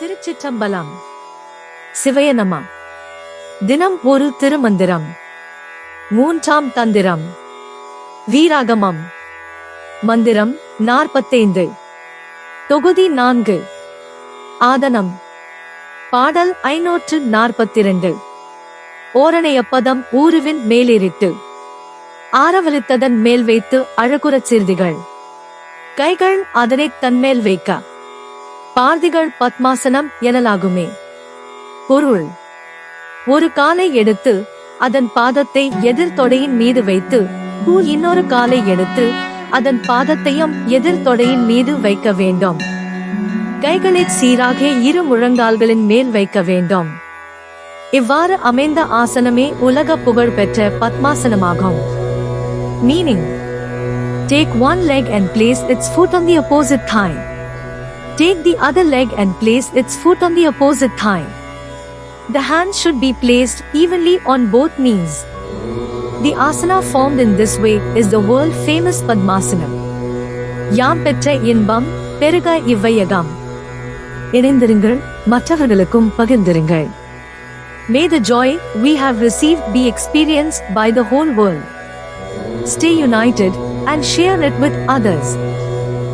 திருச்சிற்றம்பலம். சிவய தினம் ஒரு திருமந்திரம். மூன்றாம் தந்திரம். வீராகமம். மந்திரம் நாற்பத்தைந்து. தொகுதி நான்கு. ஆதனம். பாடல் ஐநூற்று நாற்பத்திரண்டு. ஓரணையப்பதம் ஊருவின் மேலேறிட்டு ஆரவலித்ததன் மேல் வைத்து அழகுறச் சிறுதிகள். கைகள் அதனைத் தன்மேல் வைக்க. பார்திகள் பத்மாசனம் எனலாகுமே. பொருள். ஒரு காலை எடுத்து அதன் பாதத்தை எதிர் தொடையின் மீது வைத்து பூ இன்னொரு காலை எடுத்து அதன் பாதத்தையும் எதிர் தொடையின் மீது வைக்க வேண்டும். கைகளை சீராக இரு முழங்கால்களின் மேல் வைக்க வேண்டும். இவ்வாறு அமைந்த ஆசனமே உலக புகழ் பெற்ற பத்மாசனமாகும். Meaning take one leg and place its foot on the opposite thigh. Take the other leg and place its foot on the opposite thigh. The hands should be placed evenly on both knees. The asana formed in this way is the world famous Padmasanam. யாம் பெற்ற இன்பம் பெருக இவ்வையகம் இணைந்திருங்கள் மற்றவர்களுக்கும் பகிர்ந்திருங்கள் May the joy we have received be experienced by the whole world. Stay united and share it with others.